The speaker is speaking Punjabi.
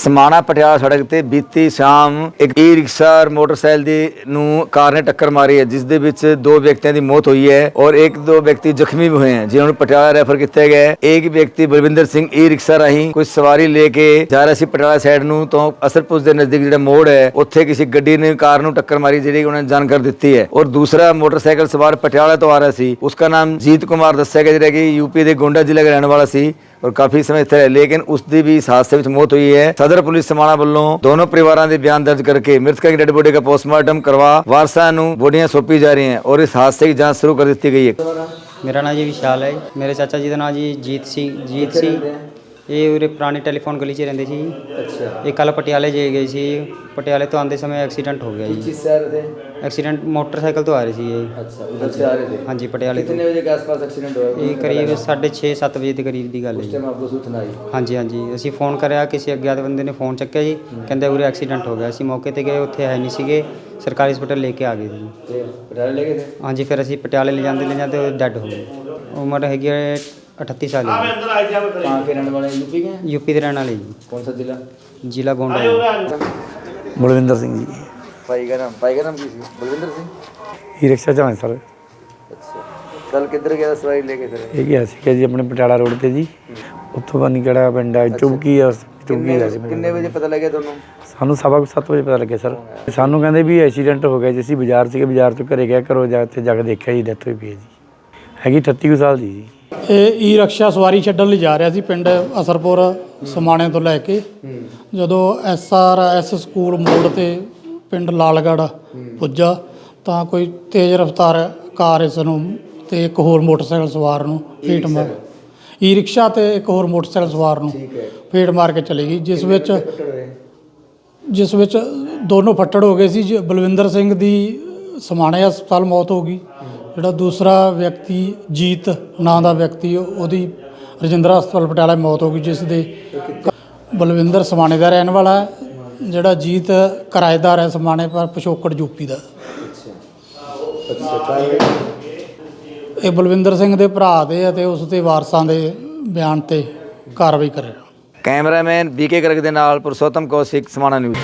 ਸਮਾਣਾ ਪਟਿਆਲਾ ਸੜਕ ਤੇ ਬੀਤੀ ਸ਼ਾਮ ਇੱਕ ਈ ਰਿਕਸ਼ਾ ਔਰ ਮੋਟਰਸਾਈਕਲ ਦੀ ਨੂੰ ਕਾਰ ਨੇ ਟੱਕਰ ਮਾਰੀ ਹੈ, ਜਿਸ ਦੇ ਵਿੱਚ ਦੋ ਵਿਅਕਤੀਆਂ ਦੀ ਮੌਤ ਹੋਈ ਹੈ ਔਰ ਇੱਕ ਦੋ ਵਿਅਕਤੀ ਜ਼ਖਮੀ ਵੀ ਹੋਏ ਹਨ, ਜਿਨ੍ਹਾਂ ਨੂੰ ਪਟਿਆਲਾ ਰੈਫਰ ਕੀਤਾ ਗਿਆ ਹੈ। ਇੱਕ ਵਿਅਕਤੀ ਬਲਵਿੰਦਰ ਸਿੰਘ ਈ ਰਿਕਸ਼ਾ ਰਾਹੀਂ ਕੋਈ ਸਵਾਰੀ ਲੈ ਕੇ ਜਾ ਰਿਹਾ ਸੀ ਪਟਿਆਲਾ ਸਾਈਡ ਨੂੰ, ਤੋਂ ਅਸਰਪੁਰ ਦੇ ਨਜ਼ਦੀਕ ਜਿਹੜਾ ਮੋੜ ਹੈ, ਉੱਥੇ ਕਿਸੇ ਗੱਡੀ ਨੇ ਕਾਰ ਨੂੰ ਟੱਕਰ ਮਾਰੀ, ਜਿਹੜੀ ਉਹਨਾਂ ਨੇ ਜਾਣਕਾਰੀ ਦਿੱਤੀ ਹੈ। ਔਰ ਦੂਸਰਾ ਮੋਟਰਸਾਈਕਲ ਸਵਾਰ ਪਟਿਆਲਾ ਤੋਂ ਆ ਰਿਹਾ ਸੀ ਉਸका ਨਾਮ ਜੀਤ ਕੁਮਾਰ ਦੱਸਿਆ ਗਿਆ, ਜਿਹੜਾ ਕਿ ਯੂਪੀ ਦੇ ਗੋਂਡਾ ਜ਼ਿਲ੍ਹੇ ਦਾ ਰਹਿਣ ਵਾਲਾ ਸੀ ਔਰ ਕਾਫੀ ਸਮੇਂ ਇੱਥੇ ਲੇਕਿਨ ਉਸ ਦੀ ਵੀ ਇਸ ਹਾਦਸੇ ਵਿੱਚ ਮੌਤ ਹੋਈ ਹੈ। ਸਦਰ ਪੁਲਿਸ ਸਮਾਣਾ ਵੱਲੋਂ ਦੋਨੋਂ ਪਰਿਵਾਰਾਂ ਦੇ ਬਿਆਨ ਦਰਜ ਕਰਕੇ ਮ੍ਰਿਤਕਾਂ ਦੀ ਡੈਡ ਬੋਡੀ ਦਾ ਪੋਸਟਮਾਰਟਮ ਕਰਵਾ ਵਾਰਸਾਂ ਨੂੰ ਬੋਡੀਆਂ ਸੌਂਪੀ ਜਾ ਰਹੀਆਂ ਹਨ ਔਰ ਇਸ ਹਾਦਸੇ ਦੀ ਜਾਂਚ ਸ਼ੁਰੂ ਕਰ ਦਿੱਤੀ ਗਈ ਹੈ। ਮੇਰਾ ਨਾਮ ਜੀ ਵਿਸ਼ਾਲ ਹੈ। ਮੇਰੇ ਚਾਚਾ ਜੀ ਦਾ ਨਾਮ ਜੀ ਜੀਤ ਸਿੰਘ ਜੀਤ ਸੀ। ਇਹ ਉਰੇ ਪੁਰਾਣੀ ਟੈਲੀਫੋਨ ਗਲੀ 'ਚ ਰਹਿੰਦੇ ਸੀ ਅੱਛਾ ਇਹ ਕੱਲ ਪਟਿਆਲੇ ਜੇ ਗਏ ਸੀ ਪਟਿਆਲੇ ਤੋਂ ਆਉਂਦੇ ਸਮੇਂ ਐਕਸੀਡੈਂਟ ਹੋ ਗਿਆ ਜੀ ਕਿਸ ਸ਼ਹਿਰ ਦੇ ਐਕਸੀਡੈਂਟ ਮੋਟਰਸਾਈਕਲ ਤੋਂ ਆ ਰਹੇ ਸੀ ਇਹ ਅੱਛਾ ਉਧਰ से आ रहे थे ਹਾਂਜੀ ਪਟਿਆਲੇ ਤੋਂ कितने बजे के आसपास एक्सीडेंट हुआ ਇਹ ਕਰੀਬ 6:30 7 ਵਜੇ ਦੇ ਕਰੀਬ ਦੀ ਗੱਲ ਹੈ उस ਜੀ टाइम आपको सूचना आई ਹਾਂਜੀ ਹਾਂਜੀ ਅਸੀਂ ਫੋਨ ਕਰਿਆ ਕਿਸੇ ਅਗਿਆਤ ਬੰਦੇ ਨੇ ਫੋਨ ਚੱਕਿਆ ਜੀ ਕਹਿੰਦੇ ਉਰੇ ਐਕਸੀਡੈਂਟ ਹੋ ਗਿਆ ਅਸੀਂ ਮੌਕੇ ਤੇ ਗਏ ਉੱਥੇ ਹੈ ਨਹੀਂ ਸੀਗੇ ਸਰਕਾਰੀ ਹਸਪਤਾਲ ਲੈ ਕੇ ਆ ਗਏ ਜੀ ਤੇ ਪਟਿਆਲੇ ਲੈ ਗਏ थे ਹਾਂਜੀ ਫਿਰ ਅਸੀਂ ਪਟਿਆਲੇ ਲੈ ਜਾਂਦੇ ਲੈ ਜਾਂਦੇ ਉਹ ਡੈੱਡ ਹੋ ਗਏ ਉਮਰ ਹੈਗੀ ਹੈ 38 ਸਾਲ ਦੀ कहाँ के रहने वाले यूपी के हैं ਯੂਪੀ ਦੇ ਰਹਿਣ ਵਾਲੇ ਜੀ कौन सा जिला ਜ਼ਿਲ੍ਹਾ ਗੋਂਡਾ ਜੀ। ਬਲਵਿੰਦਰ ਸਿੰਘ ਜੀ भाई का नाम भाई का नाम की बलविंदर सिंह ਈ ਰਿਕਸ਼ਾ ਚਲਾਉਂਦੇ ਸਰ अच्छा कल किधर गया था सवारी लेके थे ਇਹ ਗਿਆ ਸੀਗਾ ਜੀ ਆਪਣੇ ਪਟਿਆਲਾ ਰੋਡ ਤੇ ਜੀ ਉੱਥੋਂ ਬਾਨੀ ਕਿਹੜਾ ਪਿੰਡ ਹੈ ਚੁਬਕੀ ਆ ਚੁਬਕੀ ਦਾ ਸੀ ਪਿੰਡ। कितने बजे पता लगे दोनों ਸਾਨੂੰ ਸਵਾ ਕੁ ਸੱਤ ਵਜੇ ਪਤਾ ਲੱਗਿਆ ਸਰ ਸਾਨੂੰ ਕਹਿੰਦੇ ਵੀ ਐਕਸੀਡੈਂਟ ਹੋ ਗਿਆ ਜੀ ਅਸੀਂ ਬਾਜ਼ਾਰ ਸੀਗੇ ਬਾਜ਼ਾਰ ਤੋਂ ਘਰੇ ਗਿਆ ਘਰੋਂ ਜਾ ਕੇ ਜਾ ਕੇ ਦੇਖਿਆ ਜੀ ਡੈਥ ਹੋਈ ਪਈ ਹੈ ਜੀ ਹੈਗੀ 38 ਕੁ ਸਾਲ ਦੀ ਜੀ ਇਹ ਈ ਰਕਸ਼ਾ ਸਵਾਰੀ ਛੱਡਣ ਲਈ ਜਾ ਰਿਹਾ ਸੀ ਪਿੰਡ ਅਸਰਪੁਰ ਸਮਾਣੇ ਤੋਂ ਲੈ ਕੇ। ਜਦੋਂ ਐਸ ਆਰ ਐਸ ਸਕੂਲ ਮੋੜ ਤੇ ਪਿੰਡ ਲਾਲਗੜ੍ਹ ਪੁੱਜਾ ਤਾਂ ਕੋਈ ਤੇਜ਼ ਰਫ਼ਤਾਰ ਕਾਰ ਇਸ ਨੂੰ ਤੇ ਇੱਕ ਹੋਰ ਮੋਟਰਸਾਈਕਲ ਸਵਾਰ ਨੂੰ ਫੇਟ ਮਾਰ ਈ ਰਿਕਸ਼ਾ ਤੇ ਇੱਕ ਹੋਰ ਮੋਟਰਸਾਈਕਲ ਸਵਾਰ ਨੂੰ ਫੇਟ ਮਾਰ ਕੇ ਚਲੀ ਗਈ ਜਿਸ ਵਿੱਚ ਜਿਸ ਵਿੱਚ ਦੋਨੋਂ ਫੱਟੜ ਹੋ ਗਏ ਸੀ। ਬਲਵਿੰਦਰ ਸਿੰਘ ਦੀ ਸਮਾਣੇ ਹਸਪਤਾਲ ਮੌਤ ਹੋ ਗਈ। ਜਿਹੜਾ ਦੂਸਰਾ ਵਿਅਕਤੀ, ਜੀਤ ਨਾਂ ਦਾ ਵਿਅਕਤੀ, ਉਹਦੀ ਰਜਿੰਦਰਾ ਹਸਪਤਾਲ ਪਟਿਆਲਾ ਮੌਤ ਹੋ ਗਈ, ਜਿਸ ਦੇ ਬਲਵਿੰਦਰ ਸਮਾਣੇ ਦਾ ਰਹਿਣ ਵਾਲਾ ਹੈ, ਜਿਹੜਾ ਜੀਤ ਕਿਰਾਏਦਾਰ ਹੈ ਸਮਾਣੇ ਪਰ ਪਿਛੋਕੜ ਯੂਪੀ ਦਾ। ਇਹ ਬਲਵਿੰਦਰ ਸਿੰਘ ਦੇ ਭਰਾ ਦੇ ਅਤੇ ਉਸ ਦੇ ਵਾਰਸਾਂ ਦੇ ਬਿਆਨ ਤੇ ਕਾਰਵਾਈ ਕਰੇ ਕੈਮਰਾਮੈਨ ਬੀਕੇ ਗਰਗ ਦੇ ਨਾਲ ਪੁਰਸ਼ੋਤਮ ਕੌਸ਼ਿਕ, ਸਮਾਣਾ ਨਿਊਜ਼।